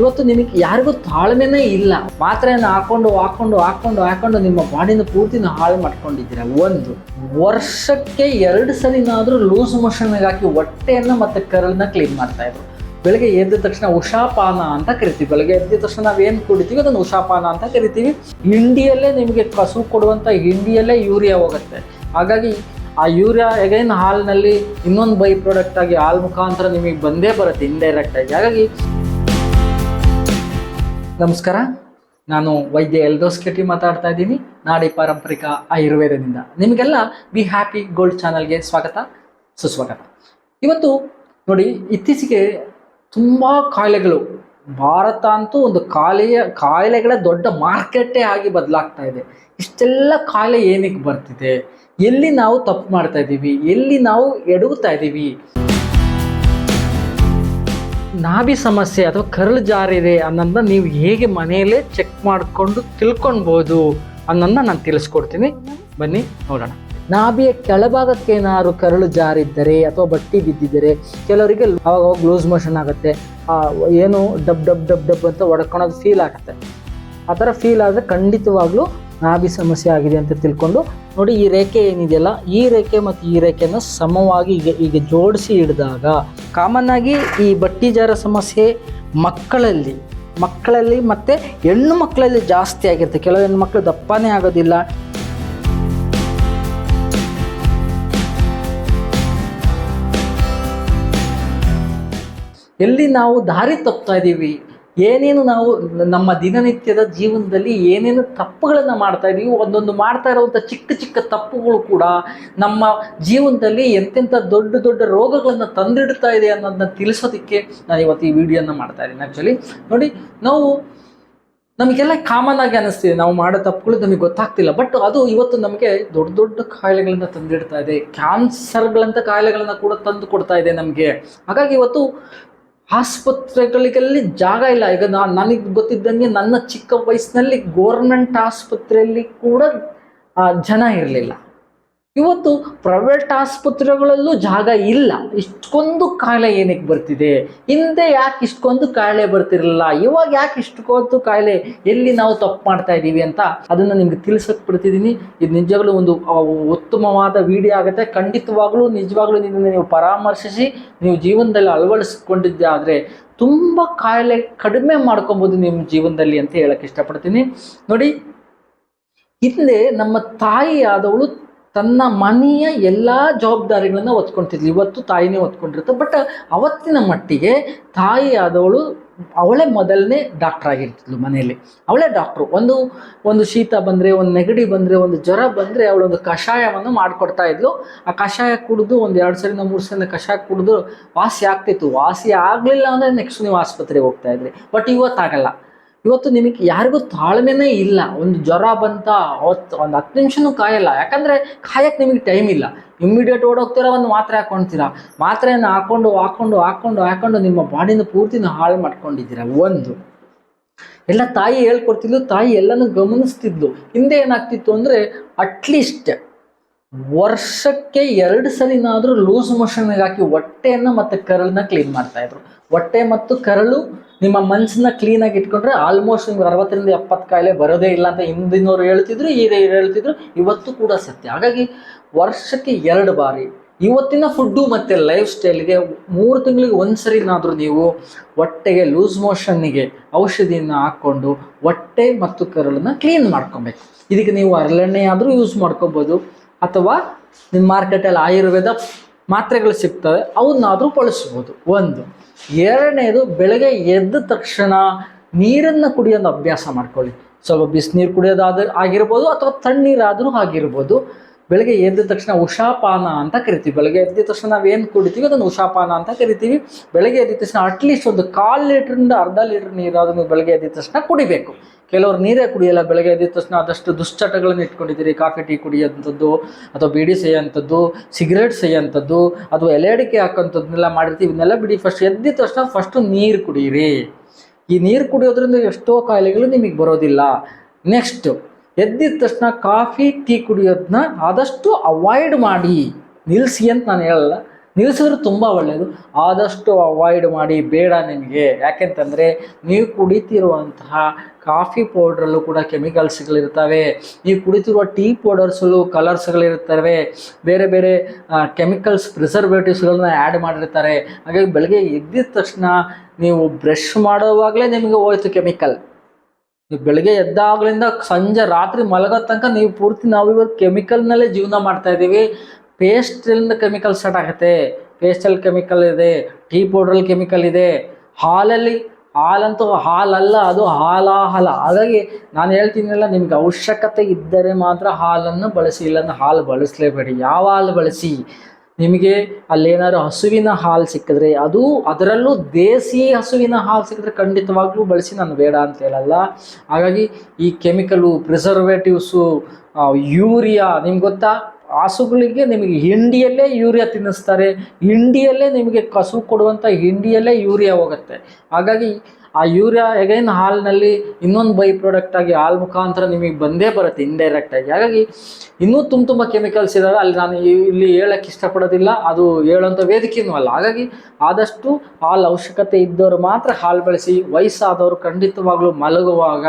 ಇವತ್ತು ನಿಮಗೆ ಯಾರಿಗೂ ತಾಳ್ಮೆನೇ ಇಲ್ಲ. ಮಾತ್ರೆಯನ್ನು ಹಾಕೊಂಡು ಹಾಕೊಂಡು ಹಾಕೊಂಡು ಹಾಕೊಂಡು ನಿಮ್ಮ ಬಾಡಿನ ಪೂರ್ತಿನ ಹಾಳು ಮಾಡ್ಕೊಂಡಿದ್ದೀರಾ? ಒಂದು, ವರ್ಷಕ್ಕೆ ಎರಡು ಸಲಿನಾದರೂ ಲೂಸ್ ಮೋಷನ್ಗೆ ಹಾಕಿ ಹೊಟ್ಟೆಯನ್ನು ಮತ್ತು ಕರಳನ್ನ ಕ್ಲೀನ್ ಮಾಡ್ತಾ ಇದ್ರು. ಬೆಳಗ್ಗೆ ಎದ್ದ ತಕ್ಷಣ ಉಷಾಪಾನ ಅಂತ ಕರಿತೀವಿ. ಬೆಳಗ್ಗೆ ಎದ್ದ ತಕ್ಷಣ ನಾವೇನು ಕುಡಿತೀವಿ? ಅದನ್ನು ಉಷಾಪಾನ ಅಂತ ಕರಿತೀವಿ. ಹಿಂಡಿಯಲ್ಲೇ ನಿಮಗೆ ಕಸು ಕೊಡುವಂಥ ಹಿಂಡಿಯಲ್ಲೇ ಯೂರಿಯಾ ಹೋಗುತ್ತೆ. ಹಾಗಾಗಿ ಆ ಯೂರಿಯಾ ಎಗೈನ್ ಹಾಲಿನಲ್ಲಿ ಇನ್ನೊಂದು ಬೈ ಪ್ರಾಡಕ್ಟ್ ಆಗಿ ಹಾಲು ಮುಖಾಂತರ ನಿಮಗೆ ಬಂದೇ ಬರುತ್ತೆ ಇನ್ಡೈರೆಕ್ಟಾಗಿ ಆಗಿ. ಹಾಗಾಗಿ ನಮಸ್ಕಾರ. ನಾನು ವೈದ್ಯ ಎಲ್ದೋಸ್ ಕೆಟಿ ಮಾತಾಡ್ತಾ ಇದ್ದೀನಿ. ನಾಡಿ ಪಾರಂಪರಿಕ ಆಯುರ್ವೇದದಿಂದ. ನಿಮಗೆಲ್ಲ ಬಿ ಹ್ಯಾಪಿ ಗೋಲ್ಡ್ ಚಾನಲ್ಗೆ ಸ್ವಾಗತ, ಸುಸ್ವಾಗತ. ಇವತ್ತು ನೋಡಿ, ಇತ್ತೀಚೆಗೆ ತುಂಬ ಕಾಯಿಲೆಗಳು, ಭಾರತ ಅಂತೂ ಒಂದು ಕಾಯಿಲೆಯ, ಕಾಯಿಲೆಗಳ ದೊಡ್ಡ ಮಾರ್ಕೆಟೇ ಆಗಿ ಬದಲಾಗ್ತಾ ಇದೆ. ಇಷ್ಟೆಲ್ಲ ಕಾಯಿಲೆ ಏನಕ್ಕೆ ಬರ್ತಿದೆ? ಎಲ್ಲಿ ನಾವು ತಪ್ಪು ಮಾಡ್ತಾ ಇದ್ದೀವಿ? ಎಲ್ಲಿ ನಾವು ಎಡಗುತ್ತಾ ಇದ್ದೀವಿ? ನಾಭಿ ಸಮಸ್ಯೆ ಅಥವಾ ಕರಳು ಜಾರಿದೆ ಅನ್ನೋದನ್ನ ನೀವು ಹೇಗೆ ಮನೆಯಲ್ಲೇ ಚೆಕ್ ಮಾಡಿಕೊಂಡು ತಿಳ್ಕೊಳ್ಬೋದು ಅನ್ನೋದನ್ನ ನಾನು ತಿಳಿಸ್ಕೊಡ್ತೀನಿ. ಬನ್ನಿ, ನೋಡೋಣ. ನಾಭಿಯ ಕೆಳಭಾಗಕ್ಕೆ ಏನಾದ್ರು ಕರಳು ಜಾರಿದ್ದರೆ ಅಥವಾ ಬಟ್ಟಿ ಬಿದ್ದಿದ್ದರೆ ಕೆಲವರಿಗೆ ಅವಾಗ ಲೂಸ್ ಮೋಷನ್ ಆಗುತ್ತೆ. ಏನು ಡಬ್ ಡಬ್ ಡಬ್ ಡಬ್ ಅಂತ ಒಡ್ಕೊಳೋದು ಫೀಲ್ ಆಗುತ್ತೆ. ಆ ಥರ ಫೀಲ್ ಆದರೆ ಖಂಡಿತವಾಗ್ಲೂ ನಾಭಿ ಸಮಸ್ಯೆ ಆಗಿದೆ ಅಂತ ತಿಳ್ಕೊಂಡು ನೋಡಿ ಈ ರೇಖೆ ಏನಿದೆಯಲ್ಲ, ಈ ರೇಖೆ ಮತ್ತು ಈ ರೇಖೆಯನ್ನು ಸಮವಾಗಿ ಈಗ ಈಗ ಜೋಡಿಸಿ ಹಿಡಿದಾಗ ಕಾಮನ್ ಆಗಿ ಈ ಬಟ್ಟಿಜಾರ ಸಮಸ್ಯೆ ಮಕ್ಕಳಲ್ಲಿ ಮಕ್ಕಳಲ್ಲಿ ಮತ್ತು ಹೆಣ್ಣು ಮಕ್ಕಳಲ್ಲಿ ಜಾಸ್ತಿ ಆಗಿರುತ್ತೆ. ಕೆಲವು ಹೆಣ್ಣು ಮಕ್ಕಳು ದಪ್ಪನೇ ಆಗೋದಿಲ್ಲ. ಎಲ್ಲಿ ನಾವು ದಾರಿ ತಪ್ತಾ ಇದ್ದೀವಿ? ಏನೇನು ನಾವು ನಮ್ಮ ದಿನನಿತ್ಯದ ಜೀವನದಲ್ಲಿ ಏನೇನು ತಪ್ಪುಗಳನ್ನು ಮಾಡ್ತಾ ಇದೀವಿ, ಒಂದೊಂದು ಮಾಡ್ತಾ ಇರುವಂಥ ಚಿಕ್ಕ ಚಿಕ್ಕ ತಪ್ಪುಗಳು ಕೂಡ ನಮ್ಮ ಜೀವನದಲ್ಲಿ ಎಂತೆಂಥ ದೊಡ್ಡ ದೊಡ್ಡ ರೋಗಗಳನ್ನು ತಂದಿಡ್ತಾ ಇದೆ ಅನ್ನೋದನ್ನ ತಿಳಿಸೋದಕ್ಕೆ ನಾನು ಇವತ್ತು ಈ ವಿಡಿಯೋನ ಮಾಡ್ತಾ ಇದ್ದೀನಿ ಆ್ಯಕ್ಚುಲಿ ನೋಡಿ, ನಾವು ನಮಗೆಲ್ಲ ಕಾಮನ್ ಆಗಿ ಅನಿಸ್ತಿದೆ. ನಾವು ಮಾಡೋ ತಪ್ಪುಗಳು ನಮಗೆ ಗೊತ್ತಾಗ್ತಿಲ್ಲ. ಬಟ್ ಅದು ಇವತ್ತು ನಮಗೆ ದೊಡ್ಡ ದೊಡ್ಡ ಕಾಯಿಲೆಗಳನ್ನ ತಂದಿಡ್ತಾ ಇದೆ. ಕ್ಯಾನ್ಸರ್ಗಳಂಥ ಕಾಯಿಲೆಗಳನ್ನ ಕೂಡ ತಂದು ಕೊಡ್ತಾ ಇದೆ ನಮಗೆ. ಹಾಗಾಗಿ ಇವತ್ತು ಆಸ್ಪತ್ರೆಗಳಿಗಲ್ಲಿ ಜಾಗ ಇಲ್ಲ. ಈಗ ನಾ, ನನಗೆ ಗೊತ್ತಿದ್ದಂಗೆ ನನ್ನ ಚಿಕ್ಕ ವಯಸ್ಸಿನಲ್ಲಿ ಗೋರ್ಮೆಂಟ್ ಆಸ್ಪತ್ರೆಯಲ್ಲಿ ಕೂಡ ಜನ ಇರಲಿಲ್ಲ. ಇವತ್ತು ಪ್ರೈವೇಟ್ ಆಸ್ಪತ್ರೆಗಳಲ್ಲೂ ಜಾಗ ಇಲ್ಲ. ಇಷ್ಟೊಂದು ಕಾಯಿಲೆ ಏನಕ್ಕೆ ಬರ್ತಿದೆ? ಹಿಂದೆ ಯಾಕೆ ಇಷ್ಟೊಂದು ಕಾಯಿಲೆ ಬರ್ತಿರಲಿಲ್ಲ? ಇವಾಗ ಯಾಕೆ ಇಷ್ಟೊಂದು ಕಾಯಿಲೆ? ಎಲ್ಲಿ ನಾವು ತಪ್ಪು ಮಾಡ್ತಾ ಇದ್ದೀವಿ ಅಂತ ಅದನ್ನು ನಿಮ್ಗೆ ತಿಳಿಸಕ್ಕೆ ಬಿಡ್ತಿದ್ದೀನಿ. ಇದು ನಿಜವಾಗ್ಲೂ ಒಂದು ಉತ್ತಮವಾದ ವಿಡಿಯೋ ಆಗುತ್ತೆ. ಖಂಡಿತವಾಗ್ಲೂ, ನಿಜವಾಗ್ಲೂ ನಿಮ್ಮನ್ನು ನೀವು ಪರಾಮರ್ಶಿಸಿ, ನೀವು ಜೀವನದಲ್ಲಿ ಅಳವಡಿಸ್ಕೊಂಡಿದ್ದೆ ಆದರೆ ತುಂಬ ಕಾಯಿಲೆ ಕಡಿಮೆ ಮಾಡ್ಕೊಬೋದು ನಿಮ್ಮ ಜೀವನದಲ್ಲಿ ಅಂತ ಹೇಳಕ್ಕೆ ಇಷ್ಟಪಡ್ತೀನಿ. ನೋಡಿ, ಹಿಂದೆ ನಮ್ಮ ತಾಯಿ ಆದವಳು ತನ್ನ ಮನೆಯ ಎಲ್ಲ ಜವಾಬ್ದಾರಿಗಳನ್ನು ಹೊತ್ಕೊಂತಿದ್ಲು. ಇವತ್ತು ತಾಯಿನೇ ಹೊತ್ಕೊಂಡಿರುತ್ತೆ. ಬಟ್ ಅವತ್ತಿನ ಮಟ್ಟಿಗೆ ತಾಯಿ ಆದವಳು ಅವಳೇ ಮೊದಲನೇ ಡಾಕ್ಟರ್ ಆಗಿರ್ತಿದ್ಲು ಮನೆಯಲ್ಲಿ. ಅವಳೇ ಡಾಕ್ಟ್ರು ಒಂದು ಒಂದು ಶೀತ ಬಂದರೆ, ಒಂದು ನೆಗಡಿ ಬಂದರೆ, ಒಂದು ಜ್ವರ ಬಂದರೆ ಅವಳೊಂದು ಕಷಾಯವನ್ನು ಮಾಡಿಕೊಡ್ತಾ ಇದ್ಲು. ಆ ಕಷಾಯ ಕುಡಿದು ಒಂದು ಎರಡು ಸರಿನ ಮೂರು ಸರಿನ ಕಷಾಯ ಕುಡಿದು ವಾಸಿ ಆಗ್ತಿತ್ತು. ವಾಸಿ ಆಗಲಿಲ್ಲ ಅಂದರೆ ನೆಕ್ಸ್ಟ್ ನೀವು ಆಸ್ಪತ್ರೆಗೆ ಹೋಗ್ತಾ ಇದ್ರಿ. ಬಟ್ ಇವತ್ತಾಗಲ್ಲ. ಇವತ್ತು ನಿಮಗೆ ಯಾರಿಗೂ ತಾಳ್ಮೆನೇ ಇಲ್ಲ. ಒಂದು ಜ್ವರ ಬಂತ, ಅವತ್ತು ಒಂದು ಹತ್ತು ನಿಮಿಷನೂ ಕಾಯಲ್ಲ. ಯಾಕಂದರೆ ಕಾಯಕ್ಕೆ ನಿಮಗೆ ಟೈಮ್ ಇಲ್ಲ. ಇಮ್ಮಿಡಿಯೇಟ್ ಓಡೋಗ್ತೀರಾ ಒಂದು ಮಾತ್ರೆ ಹಾಕ್ಕೊಳ್ತೀರಾ ಮಾತ್ರೆಯನ್ನು ಹಾಕ್ಕೊಂಡು ಹಾಕೊಂಡು ಹಾಕ್ಕೊಂಡು ಹಾಕ್ಕೊಂಡು ನಿಮ್ಮ ಬಾಡಿನ ಪೂರ್ತಿನ ಹಾಳು ಮಾಡ್ಕೊಂಡಿದ್ದೀರಾ? ಒಂದು. ಎಲ್ಲ ತಾಯಿ ಹೇಳ್ಕೊಡ್ತಿದ್ಲು, ತಾಯಿ ಎಲ್ಲನೂ ಗಮನಿಸ್ತಿದ್ಲು. ಹಿಂದೆ ಏನಾಗ್ತಿತ್ತು ಅಂದರೆ ಅಟ್ಲೀಸ್ಟ್ ವರ್ಷಕ್ಕೆ ಎರಡು ಸಲಿನಾದರೂ ಲೂಸ್ ಮೋಷನ್ಗೆ ಹಾಕಿ ಹೊಟ್ಟೆಯನ್ನು ಮತ್ತು ಕರಳನ್ನ ಕ್ಲೀನ್ ಮಾಡ್ತಾ ಇದ್ರು. ಹೊಟ್ಟೆ ಮತ್ತು ಕರಳು ನಿಮ್ಮ ಮನಸ್ಸನ್ನ ಕ್ಲೀನಾಗಿ ಇಟ್ಕೊಂಡ್ರೆ ಆಲ್ಮೋಸ್ಟ್ ನಿಮ್ಗೆ ಅರವತ್ತರಿಂದ ಎಪ್ಪತ್ತು ಕಾಯಿಲೆ ಬರೋದೇ ಇಲ್ಲ ಅಂತ ಹಿಂದಿನವ್ರು ಹೇಳ್ತಿದ್ರು ಈಗ ಹೇಳ್ತಿದ್ರು. ಇವತ್ತು ಕೂಡ ಸತ್ಯ. ಹಾಗಾಗಿ ವರ್ಷಕ್ಕೆ ಎರಡು ಬಾರಿ, ಇವತ್ತಿನ ಫುಡ್ಡು ಮತ್ತು ಲೈಫ್ ಸ್ಟೈಲ್ಗೆ ಮೂರು ತಿಂಗಳಿಗೆ ಒಂದ್ಸರಿನಾದರೂ ನೀವು ಹೊಟ್ಟೆಗೆ ಲೂಸ್ ಮೋಷನ್ನಿಗೆ ಔಷಧಿಯನ್ನು ಹಾಕ್ಕೊಂಡು ಹೊಟ್ಟೆ ಮತ್ತು ಕರಳನ್ನ ಕ್ಲೀನ್ ಮಾಡ್ಕೊಬೇಕು. ಇದಕ್ಕೆ ನೀವು ಹರಳೆಣ್ಣೆ ಆದರೂ ಯೂಸ್ ಮಾಡ್ಕೊಬೋದು. ಅಥವಾ ನಿಮ್ಮ ಮಾರ್ಕೆಟಲ್ಲಿ ಆಯುರ್ವೇದ ಮಾತ್ರೆಗಳು ಸಿಗ್ತವೆ, ಅವನ್ನಾದರೂ ಬಳಸ್ಬೋದು. ಒಂದು. ಎರಡನೇದು, ಬೆಳಗ್ಗೆ ಎದ್ದ ತಕ್ಷಣ ನೀರನ್ನು ಕುಡಿಯೋದು ಅಭ್ಯಾಸ ಮಾಡ್ಕೊಳ್ಳಿ. ಸ್ವಲ್ಪ ಬಿಸಿನೀರು ಕುಡಿಯೋದಾದ ಆಗಿರ್ಬೋದು ಅಥವಾ ತಣ್ಣೀರಾದರೂ ಆಗಿರ್ಬೋದು. ಬೆಳಗ್ಗೆ ಎದ್ದ ತಕ್ಷಣ ಉಷಾಪಾನ ಅಂತ ಕರಿತೀವಿ. ಬೆಳಗ್ಗೆ ಎದ್ದ ತಕ್ಷಣ ನಾವು ಏನು ಕುಡಿತೀವಿ? ಅದನ್ನು ಉಷಾಪಾನ ಅಂತ ಕರಿತೀವಿ. ಬೆಳಗ್ಗೆ ಎದ್ದ ತಕ್ಷಣ ಅಟ್ಲೀಸ್ಟ್ ಒಂದು ಕಾಲು ಲೀಟ್ರಿಂದ ಅರ್ಧ ಲೀಟ್ರ್ ನೀರಾದರೂ ಬೆಳಗ್ಗೆ ಎದ್ದ ತಕ್ಷಣ ಕುಡಿಬೇಕು. ಕೆಲವರು ನೀರೇ ಕುಡಿಯಲ್ಲ. ಬೆಳಗ್ಗೆ ಎದ್ದ ತಕ್ಷಣ ಆದಷ್ಟು ದುಶ್ಚಟಗಳನ್ನು ಇಟ್ಕೊಂಡಿದ್ದೀರಿ. ಕಾಫಿ, ಟೀ ಕುಡಿಯೋಂಥದ್ದು ಅಥವಾ ಬೀಡಿ ಸೇಯೋಂಥದ್ದು ಸಿಗರೇಟ್ ಸೇಯೋಂಥದ್ದು ಅಥವಾ ಎಲೆ ಅಡಿಕೆ ಹಾಕೋಂಥದ್ದನ್ನೆಲ್ಲ ಮಾಡಿರ್ತೀವಿ. ಇವನ್ನೆಲ್ಲ ಬಿಡಿ. ಫಸ್ಟ್ ಎದ್ದ ತಕ್ಷಣ ಫಸ್ಟು ನೀರು ಕುಡಿಯಿರಿ ಈ ನೀರು ಕುಡಿಯೋದ್ರಿಂದ ಎಷ್ಟೋ ಕಾಯಿಲೆಗಳು ನಿಮಗೆ ಬರೋದಿಲ್ಲ. ನೆಕ್ಸ್ಟ್ ಎದ್ದಿದ ತಕ್ಷಣ ಕಾಫಿ, ಟೀ ಕುಡಿಯೋದನ್ನ ಆದಷ್ಟು ಅವಾಯ್ಡ್ ಮಾಡಿ. ನಿಲ್ಲಿಸಿ ಅಂತ ನಾನು ಹೇಳಲ್ಲ. ನಿಲ್ಲಿಸಿದ್ರೆ ತುಂಬ ಒಳ್ಳೆಯದು ಆದಷ್ಟು ಅವಾಯ್ಡ್ ಮಾಡಿ, ಬೇಡ ನಿಮಗೆ. ಯಾಕೆಂತಂದರೆ ನೀವು ಕುಡಿತಿರುವಂತಹ ಕಾಫಿ ಪೌಡ್ರಲ್ಲೂ ಕೂಡ ಕೆಮಿಕಲ್ಸ್ಗಳಿರ್ತವೆ. ನೀವು ಕುಡಿತಿರುವ ಟೀ ಪೌಡರ್ಸಲ್ಲೂ ಕಲರ್ಸ್ಗಳಿರ್ತವೆ. ಬೇರೆ ಬೇರೆ ಕೆಮಿಕಲ್ಸ್ ಪ್ರಿಸರ್ವೇಟಿವ್ಸ್ಗಳನ್ನ ಆ್ಯಡ್ ಮಾಡಿರ್ತಾರೆ. ಹಾಗಾಗಿ ಬೆಳಗ್ಗೆ ಎದ್ದಿದ ತಕ್ಷಣ ನೀವು ಬ್ರಷ್ ಮಾಡುವಾಗಲೇ ನಿಮಗೆ ಹೋಯ್ತು ಕೆಮಿಕಲ್. ನೀವು ಬೆಳಗ್ಗೆ ಎದ್ದಾಗ್ಲಿಂದ ಸಂಜೆ ರಾತ್ರಿ ಮಲಗೋ ತನಕ ನೀವು ಪೂರ್ತಿ ನಾವು ಇವಾಗ ಕೆಮಿಕಲ್ನಲ್ಲೇ ಜೀವನ ಮಾಡ್ತಾ ಇದ್ದೀವಿ. ಪೇಸ್ಟ್ರಿಂದ ಕೆಮಿಕಲ್ ಸ್ಟಾರ್ಟ್ ಆಗುತ್ತೆ. ಪೇಸ್ಟಲ್ಲಿ ಕೆಮಿಕಲ್ ಇದೆ ಟೀ ಪೌಡ್ರಲ್ಲಿ ಕೆಮಿಕಲ್ ಇದೆ. ಹಾಲಲ್ಲಿ, ಹಾಲಂತೂ ಹಾಲಲ್ಲ, ಅದು ಹಾಲಾಹಲ ಹಾಗಾಗಿ ನಾನು ಹೇಳ್ತೀನಲ್ಲ, ನಿಮ್ಗೆ ಅವಶ್ಯಕತೆ ಇದ್ದರೆ ಮಾತ್ರ ಹಾಲನ್ನು ಬಳಸಿ, ಇಲ್ಲಾಂದ್ರೆ ಹಾಲು ಬಳಸಲೇಬೇಡಿ. ಯಾವ ಹಾಲು ಬಳಸಿ? ನಿಮಗೆ ಅಲ್ಲೇನಾದ್ರು ಹಸುವಿನ ಹಾಲು ಸಿಕ್ಕಿದ್ರೆ ಅದು ಅದರಲ್ಲೂ ದೇಸಿ ಹಸುವಿನ ಹಾಲು ಸಿಕ್ಕಿದ್ರೆ ಖಂಡಿತವಾಗ್ಲೂ ಬಳಸಿ, ನಾನು ಬೇಡ ಅಂತ ಹೇಳಲ್ಲ. ಹಾಗಾಗಿ ಈ ಕೆಮಿಕಲು ಪ್ರಿಸರ್ವೇಟಿವ್ಸು ಯೂರಿಯಾ ನಿಮ್ಗೆ ಗೊತ್ತಾ? ಹಸುಗಳಿಗೆ ನಿಮಗೆ ಹಿಂಡಿಯಲ್ಲೇ ಯೂರಿಯಾ ತಿನ್ನಿಸ್ತಾರೆ, ಹಿಂಡಿಯಲ್ಲೇ ನಿಮಗೆ ಕಸು ಕೊಡುವಂಥ ಹಿಂಡಿಯಲ್ಲೇ ಯೂರಿಯಾ ಹೋಗುತ್ತೆ. ಹಾಗಾಗಿ ಆ ಯೂರಿಯಾ ಎಗೈನ್ ಹಾಲಿನಲ್ಲಿ ಇನ್ನೊಂದು ಬೈ ಪ್ರಾಡಕ್ಟ್ ಆಗಿ ಹಾಲು ಮುಖಾಂತರ ನಿಮಗೆ ಬಂದೇ ಬರುತ್ತೆ ಇಂಡೈರೆಕ್ಟ್ ಆಗಿ. ಹಾಗಾಗಿ ಇನ್ನೂ ತುಂಬ ತುಂಬ ಕೆಮಿಕಲ್ಸ್ ಇದ್ದಾವೆ ಅಲ್ಲಿ ನಾನು ಇಲ್ಲಿ ಹೇಳಕ್ಕೆ ಇಷ್ಟಪಡೋದಿಲ್ಲ. ಅದು ಹೇಳೋಂಥ ವೇದಿಕೆಯೂ ಅಲ್ಲ. ಹಾಗಾಗಿ ಆದಷ್ಟು ಹಾಲು ಅವಶ್ಯಕತೆ ಇದ್ದವರು ಮಾತ್ರ ಹಾಲು ಬೆಳೆಸಿ, ವಯಸ್ಸಾದವರು ಖಂಡಿತವಾಗ್ಲೂ ಮಲಗುವಾಗ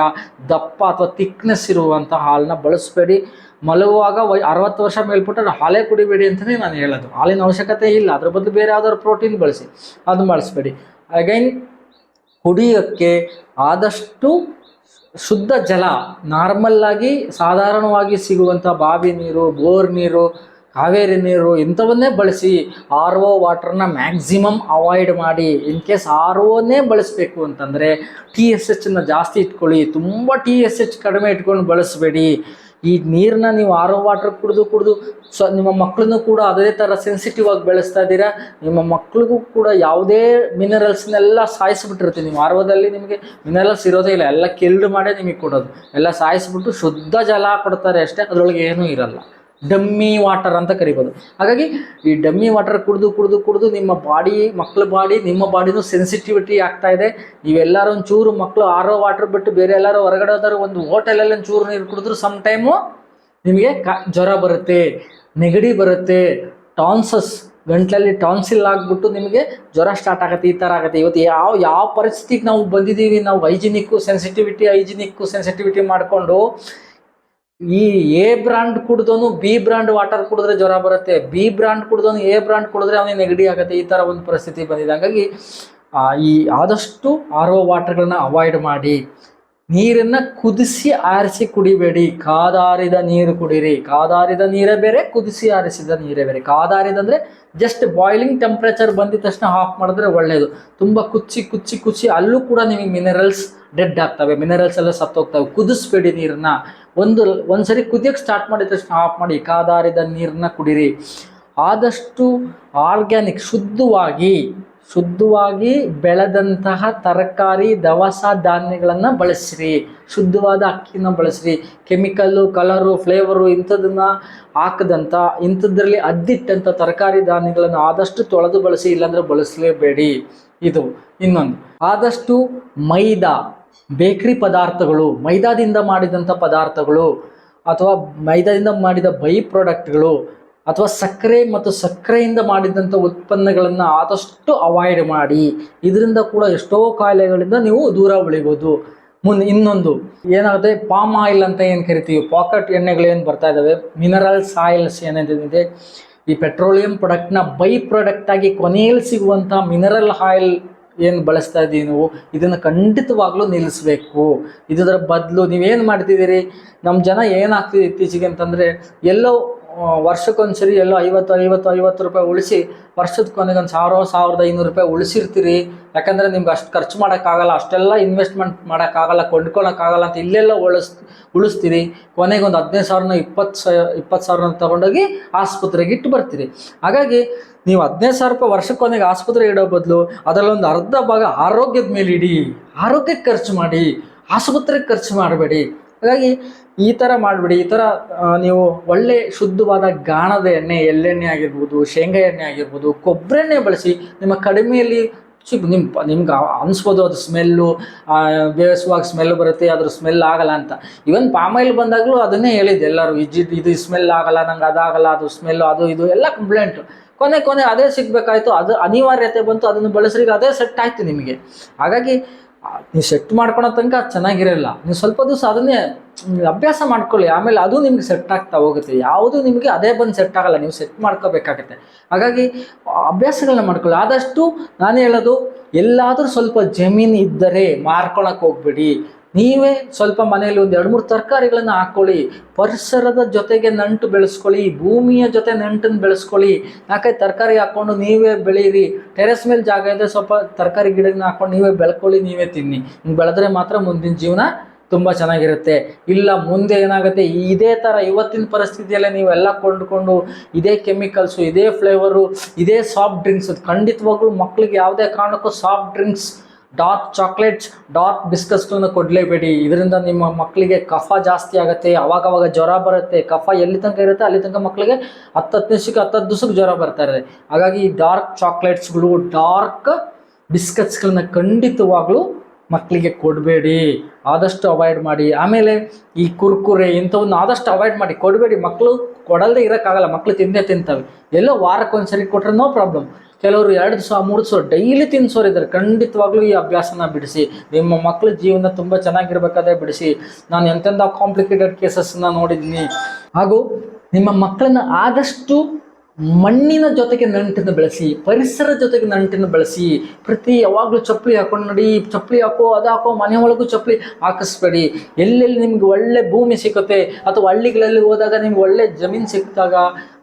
ದಪ್ಪ ಅಥವಾ ತಿಕ್ನೆಸ್ ಇರುವಂಥ ಹಾಲನ್ನ ಬಳಸಬೇಡಿ. ಮಲಗುವಾಗ ವೈ ಅರವತ್ತು ವರ್ಷ ಮೇಲ್ಪಟ್ಟರೆ ಹಾಲೇ ಕುಡಿಬೇಡಿ ಅಂತಲೇ ನಾನು ಹೇಳೋದು. ಹಾಲಿನ ಅವಶ್ಯಕತೆ ಇಲ್ಲ. ಅದ್ರ ಬದಲು ಬೇರೆ ಯಾವ್ದಾದ್ರು ಪ್ರೋಟೀನ್ ಬಳಸಿ. ಅದು ಬಳಸಬೇಡಿ ಅಗೈನ್ ಕುಡಿಯೋಕ್ಕೆ ಆದಷ್ಟು ಶುದ್ಧ ಜಲ ನಾರ್ಮಲ್ಲಾಗಿ ಸಾಧಾರಣವಾಗಿ ಸಿಗುವಂಥ ಬಾವಿ ನೀರು, ಬೋರ್ ನೀರು, ಕಾವೇರಿ ನೀರು ಇಂಥವನ್ನೇ ಬಳಸಿ ಆರ್ ಒ ವಾಟ್ರನ್ನ ಮ್ಯಾಕ್ಸಿಮಮ್ ಅವಾಯ್ಡ್ ಮಾಡಿ. ಇನ್ ಕೇಸ್ ಆರ್ ಒನೇ ಬಳಸಬೇಕು ಅಂತಂದರೆ ಟಿ ಎಸ್ ಎಚ್ಚನ್ನು ಜಾಸ್ತಿ ಇಟ್ಕೊಳ್ಳಿ. ತುಂಬ ಟಿ ಎಸ್ ಎಚ್ ಕಡಿಮೆ ಇಟ್ಕೊಂಡು ಬಳಸಬೇಡಿ. ಈ ನೀರನ್ನ ನೀವು ಆರ್ ಒ ವಾಟರ್ ಕುಡಿದು ಕುಡಿದು ಸೊ, ನಿಮ್ಮ ಮಕ್ಕಳನ್ನು ಕೂಡ ಅದೇ ಥರ ಸೆನ್ಸಿಟಿವ್ ಆಗಿ ಬೆಳೆಸ್ತಾ ಇದ್ದೀರಾ? ನಿಮ್ಮ ಮಕ್ಳಿಗೂ ಕೂಡ ಯಾವುದೇ ಮಿನರಲ್ಸ್ನೆಲ್ಲ ಸಾಯಿಸ್ಬಿಟ್ಟಿರ್ತೀವಿ ನೀವು ಆರ್ ಒದಲ್ಲಿ ನಿಮಗೆ ಮಿನರಲ್ಸ್ ಇರೋದೇ ಇಲ್ಲ. ಎಲ್ಲ ಕೆಲ್ಡು ಮಾಡೇ ನಿಮಗೆ ಕೊಡೋದು. ಎಲ್ಲ ಸಾಯಿಸಿಬಿಟ್ಟು ಶುದ್ಧ ಜಲ ಕೊಡ್ತಾರೆ ಅಷ್ಟೇ. ಅದರೊಳಗೆ ಏನೂ ಇರಲ್ಲ. ಡಮ್ಮಿ ವಾಟರ್ ಅಂತ ಕರಿಬೋದು. ಹಾಗಾಗಿ ಈ ಡಮ್ಮಿ ವಾಟರ್ ಕುಡಿದು ಕುಡಿದು ಕುಡಿದು ನಿಮ್ಮ ಬಾಡಿ ಮಕ್ಕಳ ಬಾಡಿ, ನಿಮ್ಮ ಬಾಡಿನೂ ಸೆನ್ಸಿಟಿವಿಟಿ ಆಗ್ತಾ ಇದೆ. ನೀವೆಲ್ಲರೂ ಒಂಚೂರು ಮಕ್ಕಳು ಆರೋ ವಾಟರ್ ಬಿಟ್ಟು ಬೇರೆ ಎಲ್ಲರೂ ಹೊರಗಡೆ ಹೋದ್ರೆ ಒಂದು ಹೋಟೆಲಲ್ಲಿ ಒಂಚೂರು ನೀರು ಕುಡಿದ್ರು ಸಮ್ ಟೈಮು ನಿಮಗೆ ಕ, ಜ್ವರ ಬರುತ್ತೆ, ನೆಗಡಿ ಬರುತ್ತೆ ಟಾನ್ಸಸ್ ಗಂಟ್ಲಲ್ಲಿ ಟಾನ್ಸಿಲ್ ಆಗಿಬಿಟ್ಟು ನಿಮಗೆ ಜ್ವರ ಸ್ಟಾರ್ಟ್ ಆಗುತ್ತೆ, ಈ ಥರ ಆಗುತ್ತೆ. ಇವತ್ತು ಯಾವ ಯಾವ ಪರಿಸ್ಥಿತಿಗೆ ನಾವು ಬಂದಿದ್ದೀವಿ, ನಾವು ಹೈಜಿನಿಕ್ಕು ಸೆನ್ಸಿಟಿವಿಟಿ ಹೈಜಿನಿಕ್ಕು ಸೆನ್ಸಿಟಿವಿಟಿ ಮಾಡಿಕೊಂಡು ಈ ಎ ಬ್ರಾಂಡ್ ಕುಡ್ದೋನು ಬಿ ಬ್ರಾಂಡ್ ವಾಟರ್ ಕುಡಿದ್ರೆ ಜ್ವರ ಬರುತ್ತೆ, ಬಿ ಬ್ರಾಂಡ್ ಕುಡ್ದೋನು ಎ ಬ್ರಾಂಡ್ ಕುಡಿದ್ರೆ ಅವನಿಗೆ ನೆಗಡಿ ಆಗುತ್ತೆ, ಈ ಥರ ಒಂದು ಪರಿಸ್ಥಿತಿ ಬಂದಿದೆ. ಹಾಗಾಗಿ ಈ ಆದಷ್ಟು ಆರ್ ಒ ವಾಟರ್ಗಳನ್ನ ಅವಾಯ್ಡ್ ಮಾಡಿ. ನೀರನ್ನು ಕುದಿಸಿ ಆರಿಸಿ ಕುಡಿಬೇಡಿ. ಕಾದಾರಿದ ನೀರು ಕುಡಿರಿ. ಕಾದಾರಿದ ನೀರೇ ಬೇರೆ, ಕುದಿಸಿ ಆರಿಸಿದ ನೀರೇ ಬೇರೆ. ಕಾದಾರಿದಂದರೆ ಜಸ್ಟ್ ಬಾಯ್ಲಿಂಗ್ ಟೆಂಪ್ರೇಚರ್ ಬಂದಿದ ತಕ್ಷಣ ಆಫ್ ಮಾಡಿದ್ರೆ ಒಳ್ಳೆಯದು ತುಂಬ ಕುಚ್ಚಿ ಕುಚ್ಚಿ ಕುಚ್ಚಿ ಅಲ್ಲೂ ಕೂಡ ನಿಮಗೆ ಮಿನರಲ್ಸ್ ಡೆಡ್ ಆಗ್ತವೆ. ಮಿನರಲ್ಸ್ ಎಲ್ಲ ಸತ್ತೋಗ್ತವೆ. ಕುದಿಸ್ಬೇಡಿ ನೀರನ್ನ. ಒಂದು, ಒಂದ್ಸರಿ ಕುದಿಯೋಕ್ಕೆ ಸ್ಟಾರ್ಟ್ ಮಾಡಿದ ತಕ್ಷಣ ಆಫ್ ಮಾಡಿ ಕಾದಾರಿದ ನೀರನ್ನ ಕುಡಿರಿ. ಆದಷ್ಟು ಆರ್ಗ್ಯಾನಿಕ್ ಶುದ್ಧವಾಗಿ ಶುದ್ಧವಾಗಿ ಬೆಳೆದಂತಹ ತರಕಾರಿ, ದವಸ ಧಾನ್ಯಗಳನ್ನು ಬಳಸಿರಿ. ಶುದ್ಧವಾದ ಅಕ್ಕಿನ ಬಳಸಿರಿ. ಕೆಮಿಕಲ್ಲು ಕಲರು ಫ್ಲೇವರು ಇಂಥದನ್ನ ಹಾಕದಂಥ ಇಂಥದ್ರಲ್ಲಿ ಅದ್ದಿಟ್ಟಂಥ ತರಕಾರಿ ಧಾನ್ಯಗಳನ್ನು ಆದಷ್ಟು ತೊಳೆದು ಬಳಸಿ, ಇಲ್ಲಾಂದ್ರೆ ಬಳಸಲೇಬೇಡಿ. ಇದು ಇನ್ನೊಂದು. ಆದಷ್ಟು ಮೈದಾ, ಬೇಕ್ರಿ ಪದಾರ್ಥಗಳು, ಮೈದಾದಿಂದ ಮಾಡಿದಂಥ ಪದಾರ್ಥಗಳು, ಅಥವಾ ಮೈದಾದಿಂದ ಮಾಡಿದ ಬೈ ಪ್ರಾಡಕ್ಟ್ಗಳು ಅಥವಾ ಸಕ್ಕರೆ ಮತ್ತು ಸಕ್ಕರೆಯಿಂದ ಮಾಡಿದಂಥ ಉತ್ಪನ್ನಗಳನ್ನು ಆದಷ್ಟು ಅವಾಯ್ಡ್ ಮಾಡಿ, ಇದರಿಂದ ಕೂಡ ಎಷ್ಟೋ ಕಾಯಿಲೆಗಳಿಂದ ನೀವು ದೂರ ಉಳಿಬೋದು. ಮುಂದೆ ಇನ್ನೊಂದು, ಏನಾಗುತ್ತೆ ಪಾಮ್ ಆಯಿಲ್ ಅಂತ ಏನು ಕರಿತೀವಿ ಪಾಕೆಟ್ ಎಣ್ಣೆಗಳೇನು ಬರ್ತಾ ಇದ್ದಾವೆ ಮಿನರಲ್ಸ್ ಆಯಿಲ್ಸ್ ಏನೇನಿದೆ ಈ ಪೆಟ್ರೋಲಿಯಂ ಪ್ರಾಡಕ್ಟ್ನ ಬೈ ಪ್ರಾಡಕ್ಟ್ ಆಗಿ ಕೊನೆಯಲ್ಲಿ ಸಿಗುವಂಥ ಮಿನರಲ್ ಆಯಿಲ್ ಏನು ಬಳಸ್ತಾ ಇದ್ದೀವಿ ನೀವು, ಇದನ್ನು ಖಂಡಿತವಾಗ್ಲೂ ನಿಲ್ಲಿಸ್ಬೇಕು. ಇದರ ಬದಲು ನೀವೇನು ಮಾಡ್ತಿದ್ದೀರಿ ನಮ್ಮ ಜನ ಏನಾಗ್ತಿದೆ ಇತ್ತೀಚೆಗೆ ಅಂತಂದರೆ, ಎಲ್ಲೋ ವರ್ಷಕ್ಕೊಂದ್ಸರಿ ಎಲ್ಲೋ ಐವತ್ತು ಐವತ್ತು ಐವತ್ತು ರೂಪಾಯಿ ಉಳಿಸಿ, ವರ್ಷದ ಕೊನೆಗೆ ಒಂದು ಸಾವಿರ, ಸಾವಿರದ ಐನೂರು ರೂಪಾಯಿ ಉಳಿಸಿರ್ತೀರಿ. ಯಾಕಂದರೆ ನಿಮ್ಗೆ ಅಷ್ಟು ಖರ್ಚು ಮಾಡೋಕ್ಕಾಗಲ್ಲ, ಅಷ್ಟೆಲ್ಲ ಇನ್ವೆಸ್ಟ್ಮೆಂಟ್ ಮಾಡೋಕ್ಕಾಗಲ್ಲ, ಕೊಂಡ್ಕೊಳಕ್ಕಾಗಲ್ಲ ಅಂತ ಇಲ್ಲೆಲ್ಲ ಉಳಿಸ್, ಉಳಿಸ್ತೀರಿ. ಕೊನೆಗೆ ಒಂದು ಹದಿನೈದು ಸಾವಿರನ ಇಪ್ಪತ್ತು ಸ, ಇಪ್ಪತ್ತು ಸಾವಿರನ ತೊಗೊಂಡೋಗಿ ಆಸ್ಪತ್ರೆಗೆ ಇಟ್ಟು ಬರ್ತೀರಿ. ಹಾಗಾಗಿ ನೀವು ಹದಿನೈದು ಸಾವಿರ ರೂಪಾಯಿ ವರ್ಷಕ್ಕೊನೆಗೆ ಆಸ್ಪತ್ರೆ ಇಡೋ ಬದಲು ಅದರಲ್ಲೊಂದು ಅರ್ಧ ಭಾಗ ಆರೋಗ್ಯದ ಮೇಲೆ ಇಡಿ ಆರೋಗ್ಯಕ್ಕೆ ಖರ್ಚು ಮಾಡಿ, ಆಸ್ಪತ್ರೆಗೆ ಖರ್ಚು ಮಾಡಬೇಡಿ. ಹಾಗಾಗಿ ಈ ಥರ ಮಾಡಿಬಿಡಿ, ಈ ಥರ ನೀವು ಒಳ್ಳೆ ಶುದ್ಧವಾದ ಗಾಣದ ಎಣ್ಣೆ, ಎಳ್ಳೆಣ್ಣೆ ಆಗಿರ್ಬೋದು, ಶೇಂಗಾ ಎಣ್ಣೆ ಆಗಿರ್ಬೋದು ಕೊಬ್ಬರೆಣ್ಣೆ ಬಳಸಿ ನಿಮ್ಮ ಕಡಿಮೆಯಲ್ಲಿ ಚಿಪ್ ನಿಮ್ಮ ನಿಮ್ಗೆ ಅನಿಸ್ಬೋದು ಅದು ಸ್ಮೆಲ್ಲು ಬೇಯಿಸುವಾಗ ಸ್ಮೆಲ್ ಬರುತ್ತೆ, ಅದ್ರ ಸ್ಮೆಲ್ ಆಗಲ್ಲ ಅಂತ. ಇವನ್ ಪಾಮೈಲ್ ಬಂದಾಗಲೂ ಅದನ್ನೇ ಹೇಳಿದ್ದೆ ಎಲ್ಲರೂ ಇಜಿ ಇದು ಸ್ಮೆಲ್ ಆಗಲ್ಲ, ನಂಗೆ ಅದಾಗಲ್ಲ, ಅದು ಸ್ಮೆಲ್ಲು ಅದು, ಇದು, ಎಲ್ಲ ಕಂಪ್ಲೇಂಟು ಕೊನೆ ಕೊನೆ ಅದೇ ಸಿಗಬೇಕಾಯ್ತು, ಅದು ಅನಿವಾರ್ಯತೆ ಬಂತು, ಅದನ್ನು ಬಳಸ್ರಿಗೆ ಅದೇ ಸೆಟ್ ಆಯಿತು ನಿಮಗೆ. ಹಾಗಾಗಿ ನೀವು ಸೆಟ್ ಮಾಡ್ಕೊಳೋ ತನಕ ಚೆನ್ನಾಗಿರಲ್ಲ. ನೀವು ಸ್ವಲ್ಪ ದಿವಸ ಅದನ್ನೇ ಅಭ್ಯಾಸ ಮಾಡ್ಕೊಳ್ಳಿ. ಆಮೇಲೆ ಅದು ನಿಮ್ಗೆ ಸೆಟ್ ಆಗ್ತಾ ಹೋಗುತ್ತೆ. ಯಾವುದು ನಿಮಗೆ ಅದೇ ಬಂದು ಸೆಟ್ ಆಗಲ್ಲ. ನೀವು ಸೆಟ್ ಮಾಡ್ಕೋಬೇಕಾಗತ್ತೆ. ಹಾಗಾಗಿ ಅಭ್ಯಾಸಗಳನ್ನ ಮಾಡ್ಕೊಳ್ಳಿ. ಆದಷ್ಟು ನಾನು ಹೇಳೋದು, ಎಲ್ಲಾದರೂ ಸ್ವಲ್ಪ ಜಮೀನು ಇದ್ದರೆ ಮಾರ್ಕೊಳಕ್ಕೆ ಹೋಗ್ಬೇಡಿ. ನೀವೇ ಸ್ವಲ್ಪ ಮನೆಯಲ್ಲಿ ಒಂದು ಎರಡು ಮೂರು ತರಕಾರಿಗಳನ್ನು ಹಾಕ್ಕೊಳ್ಳಿ ಪರಿಸರದ ಜೊತೆಗೆ ನಂಟು ಬೆಳೆಸ್ಕೊಳ್ಳಿ. ಭೂಮಿಯ ಜೊತೆ ನಂಟನ್ನು ಬೆಳೆಸ್ಕೊಳ್ಳಿ. ಯಾಕೆ ತರಕಾರಿ ಹಾಕ್ಕೊಂಡು ನೀವೇ ಬೆಳೀರಿ ಟೆರೆಸ್ ಮೇಲೆ ಜಾಗ ಇದೆ ಸ್ವಲ್ಪ ತರಕಾರಿ ಗಿಡಗಳನ್ನ ಹಾಕ್ಕೊಂಡು ನೀವೇ ಬೆಳ್ಕೊಳ್ಳಿ, ನೀವೇ ತಿನ್ನಿ. ಬೆಳೆದ್ರೆ ಮಾತ್ರ ಮುಂದಿನ ಜೀವನ ತುಂಬ ಚೆನ್ನಾಗಿರುತ್ತೆ. ಇಲ್ಲ, ಮುಂದೆ ಏನಾಗುತ್ತೆ? ಇದೇ ಥರ ಇವತ್ತಿನ ಪರಿಸ್ಥಿತಿಯಲ್ಲೇ ನೀವೆಲ್ಲ ಕೊಂಡುಕೊಂಡು ಇದೇ ಕೆಮಿಕಲ್ಸು, ಇದೇ ಫ್ಲೇವರು ಇದೇ ಸಾಫ್ಟ್ ಡ್ರಿಂಕ್ಸ್ ಖಂಡಿತವಾಗ್ಲೂ ಮಕ್ಕಳಿಗೆ ಯಾವುದೇ ಕಾರಣಕ್ಕೂ soft drinks dark chocolates, dark ಬಿಸ್ಕಟ್ಸ್ಗಳನ್ನ ಕೊಡಲೇಬೇಡಿ. ಇದರಿಂದ ನಿಮ್ಮ ಮಕ್ಕಳಿಗೆ ಕಫ ಜಾಸ್ತಿ ಆಗುತ್ತೆ, ಅವಾಗವಾಗ ಜ್ವರ ಬರುತ್ತೆ. ಕಫ ಎಲ್ಲಿ ತನಕ ಇರುತ್ತೆ, ಅಲ್ಲಿ ತನಕ ಮಕ್ಕಳಿಗೆ ಹತ್ತು ಹತ್ತು ನಿಮಿಷಕ್ಕೆ ಹತ್ತು ದಿವಸಕ್ಕೆ ಜ್ವರ ಬರ್ತಾ ಇದೆ ಹಾಗಾಗಿ ಈ ಡಾರ್ಕ್ ಚಾಕ್ಲೇಟ್ಸ್ಗಳು, ಡಾರ್ಕ್ ಬಿಸ್ಕಟ್ಸ್ಗಳನ್ನ ಖಂಡಿತವಾಗಲೂ ಮಕ್ಕಳಿಗೆ ಕೊಡಬೇಡಿ. ಆದಷ್ಟು ಅವಾಯ್ಡ್ ಮಾಡಿ. ಆಮೇಲೆ ಈ ಕುರ್ಕುರೆ ಇಂಥವನ್ನ ಆದಷ್ಟು ಅವಾಯ್ಡ್ ಮಾಡಿ. ಕೊಡಬೇಡಿ. ಮಕ್ಕಳು ಕೊಡಲ್ದೇ ಇರೋಕ್ಕಾಗಲ್ಲ. ಮಕ್ಕಳು ತಿಂದೇ ತಿಂತವೆ. ಎಲ್ಲೋ ವಾರಕ್ಕೊಂದ್ಸರಿ ಕೊಟ್ಟರೆ ನೋ ಪ್ರಾಬ್ಲಮ್. ಕೆಲವರು ಎರಡು ದಿವಸ ಮೂರು ದಿವಸ ಡೈಲಿ ತಿನ್ಸೋರು ಇದ್ದಾರೆ ಖಂಡಿತವಾಗ್ಲೂ ಈ ಅಭ್ಯಾಸನ ಬಿಡಿಸಿ. ನಿಮ್ಮ ಮಕ್ಕಳ ಜೀವನ ತುಂಬ ಚೆನ್ನಾಗಿರ್ಬೇಕಾದ್ರೆ ಬಿಡಿಸಿ. ನಾನು ಎಂತೆಂಥ ಕಾಂಪ್ಲಿಕೇಟೆಡ್ ಕೇಸಸ್ನ ನೋಡಿದ್ದೀನಿ. ಹಾಗೂ ನಿಮ್ಮ ಮಕ್ಕಳನ್ನ ಆದಷ್ಟು ಮಣ್ಣಿನ ಜೊತೆಗೆ ನಂಟನ್ನು ಬೆಳೆಸಿ, ಪರಿಸರ ಜೊತೆಗೆ ನಂಟನ್ನು ಬೆಳೆಸಿ, ಪ್ರತಿ ಯಾವಾಗಲೂ ಚಪ್ಪಲಿ ಹಾಕೊಂಡು ನಡಿ, ಚಪ್ಪಲಿ ಹಾಕೋ, ಅದು ಹಾಕೋ, ಮನೆ ಒಳಗೂ ಚಪ್ಪಲಿ ಹಾಕಿಸ್ಬೇಡಿ. ಎಲ್ಲೆಲ್ಲಿ ನಿಮ್ಗೆ ಒಳ್ಳೆ ಭೂಮಿ ಸಿಗುತ್ತೆ ಅಥವಾ ಹಳ್ಳಿಗಳಲ್ಲಿ ಹೋದಾಗ ನಿಮ್ಗೆ ಒಳ್ಳೆ ಜಮೀನು ಸಿಕ್ಕಿದಾಗ,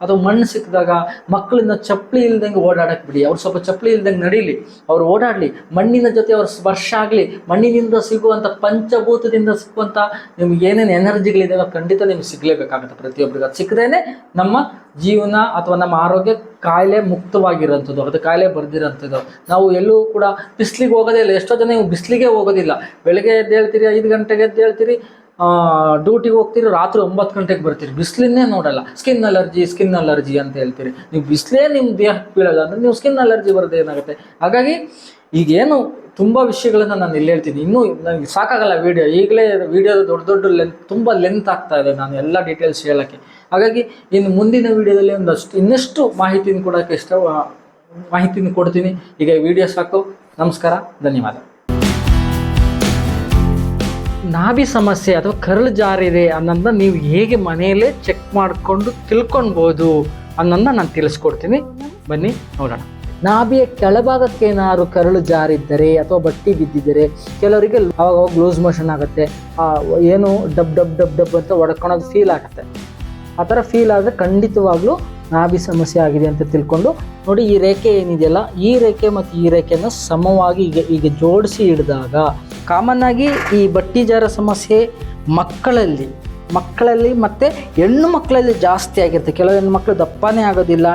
ಅಥವಾ ಮಣ್ಣು ಸಿಕ್ಕಿದಾಗ ಮಕ್ಕಳನ್ನ ಚಪ್ಪಲಿ ಇಲ್ದಂಗೆ ಓಡಾಡಕ್ಕೆ ಬಿಡಿ. ಅವ್ರು ಸ್ವಲ್ಪ ಚಪ್ಪಲಿ ಇಲ್ದಂಗೆ ನಡೀಲಿ, ಅವ್ರು ಓಡಾಡಲಿ. ಮಣ್ಣಿನ ಜೊತೆ ಅವ್ರ ಸ್ಪರ್ಶ ಆಗಲಿ. ಮಣ್ಣಿನಿಂದ ಸಿಗುವಂಥ ಪಂಚಭೂತದಿಂದ ಸಿಗುವಂಥ ನಿಮ್ಗೆ ಏನೇನು ಎನರ್ಜಿಗಳಿದೆ ಖಂಡಿತ ನಿಮ್ಗೆ ಸಿಗಲೇಬೇಕಾಗುತ್ತೆ. ಪ್ರತಿಯೊಬ್ಬರಿಗೆ ಅದು ಸಿಕ್ಕದೇನೆ ನಮ್ಮ ಜೀವನ ಅಥವಾ ನಮ್ಮ ಆರೋಗ್ಯ ಕಾಯಿಲೆ ಮುಕ್ತವಾಗಿರೋಂಥದ್ದು ಅದು ಕಾಯಿಲೆ ಬರ್ದಿರೋಂಥದ್ದು. ನಾವು ಎಲ್ಲೂ ಕೂಡ ಬಿಸಿಲಿಗೆ ಹೋಗೋದೇ ಇಲ್ಲ, ಎಷ್ಟೋ ಜನ ನೀವು ಬಿಸಿಲಿಗೆ ಹೋಗೋದಿಲ್ಲ. ಬೆಳಗ್ಗೆ ಎದ್ದು ಹೇಳ್ತೀರಿ, ಐದು ಗಂಟೆಗೆ ಎದ್ದು ಹೇಳ್ತೀರಿ ಡ್ಯೂಟಿಗೆ ಹೋಗ್ತೀರಿ, ರಾತ್ರಿ ಒಂಬತ್ತು ಗಂಟೆಗೆ ಬರ್ತೀರಿ. ಬಿಸಿಲನ್ನೇ ನೋಡಲ್ಲ. ಸ್ಕಿನ್ ಅಲರ್ಜಿ ಸ್ಕಿನ್ ಅಲರ್ಜಿ ಅಂತ ಹೇಳ್ತೀರಿ. ನೀವು ಬಿಸಿಲೇ ನಿಮ್ಮ ದೇಹಕ್ಕೆ ಬೀಳಲ್ಲ ಅಂದರೆ ನೀವು ಸ್ಕಿನ್ ಅಲರ್ಜಿ ಬರೋದು ಏನಾಗುತ್ತೆ? ಹಾಗಾಗಿ ಈಗೇನು ತುಂಬ ವಿಷಯಗಳನ್ನು ನಾನು ಇಲ್ಲಿ ಹೇಳ್ತೀನಿ. ಇನ್ನೂ ನನಗೆ ಸಾಕಾಗಲ್ಲ ವೀಡಿಯೋ ಈಗಲೇ ವೀಡಿಯೋ ದೊಡ್ಡ ದೊಡ್ಡ ಲೆಂತ್ ತುಂಬ ಲೆಂತ್ ಆಗ್ತಾ ಇದೆ ನಾನು ಎಲ್ಲ ಡೀಟೇಲ್ಸ್ ಹೇಳೋಕ್ಕೆ. ಹಾಗಾಗಿ ಇನ್ನು ಮುಂದಿನ ವಿಡಿಯೋದಲ್ಲಿ ಒಂದಷ್ಟು, ಇನ್ನಷ್ಟು ಮಾಹಿತಿನ ಕೊಡೋಕ್ಕೆ ಇಷ್ಟ ಮಾಹಿತಿನ ಕೊಡ್ತೀನಿ. ಈಗ ವಿಡಿಯೋ ಸಾಕು. ನಮಸ್ಕಾರ. ಧನ್ಯವಾದ. ನಾಭಿ ಸಮಸ್ಯೆ ಅಥವಾ ಕರಳು ಜಾರಿದೆ ಅನ್ನೋದನ್ನ ನೀವು ಹೇಗೆ ಮನೆಯಲ್ಲೇ ಚೆಕ್ ಮಾಡಿಕೊಂಡು ತಿಳ್ಕೊಳ್ಬೋದು ಅನ್ನೋದನ್ನ ನಾನು ತಿಳಿಸ್ಕೊಡ್ತೀನಿ. ಬನ್ನಿ, ನೋಡೋಣ. ನಾಭಿಯ ಕೆಳಭಾಗಕ್ಕೆ ಏನಾದ್ರು ಕರಳು ಜಾರಿದ್ದರೆ ಅಥವಾ ಬಟ್ಟಿ ಬಿದ್ದಿದ್ದರೆ ಕೆಲವರಿಗೆ ಅವಾಗ ಲೂಸ್ ಮೋಷನ್ ಆಗುತ್ತೆ. ಏನು ಡಬ್ ಡಬ್ ಡಬ್ ಡಬ್ ಅಂತ ಒಡ್ಕೊಳೋದು ಫೀಲ್ ಆಗುತ್ತೆ. ಆ ಥರ ಫೀಲ್ ಆದರೆ ಖಂಡಿತವಾಗ್ಲೂ ನಾಭಿ ಸಮಸ್ಯೆ ಆಗಿದೆ ಅಂತ ತಿಳ್ಕೊಂಡು ನೋಡಿ ಈ ರೇಖೆ ಏನಿದೆಯಲ್ಲ, ಈ ರೇಖೆ ಮತ್ತು ಈ ರೇಖೆಯನ್ನು ಸಮವಾಗಿ ಈಗ ಈಗ ಜೋಡಿಸಿ ಹಿಡಿದಾಗ ಕಾಮನ್ ಆಗಿ ಈ ಬಟ್ಟಿ ಜಾರ ಸಮಸ್ಯೆ ಮಕ್ಕಳಲ್ಲಿ ಮಕ್ಕಳಲ್ಲಿ ಮತ್ತು ಹೆಣ್ಣು ಮಕ್ಕಳಲ್ಲಿ ಜಾಸ್ತಿ ಆಗಿರುತ್ತೆ. ಕೆಲವು ಹೆಣ್ಣು ಮಕ್ಕಳು ದಪ್ಪನೇ ಆಗೋದಿಲ್ಲ.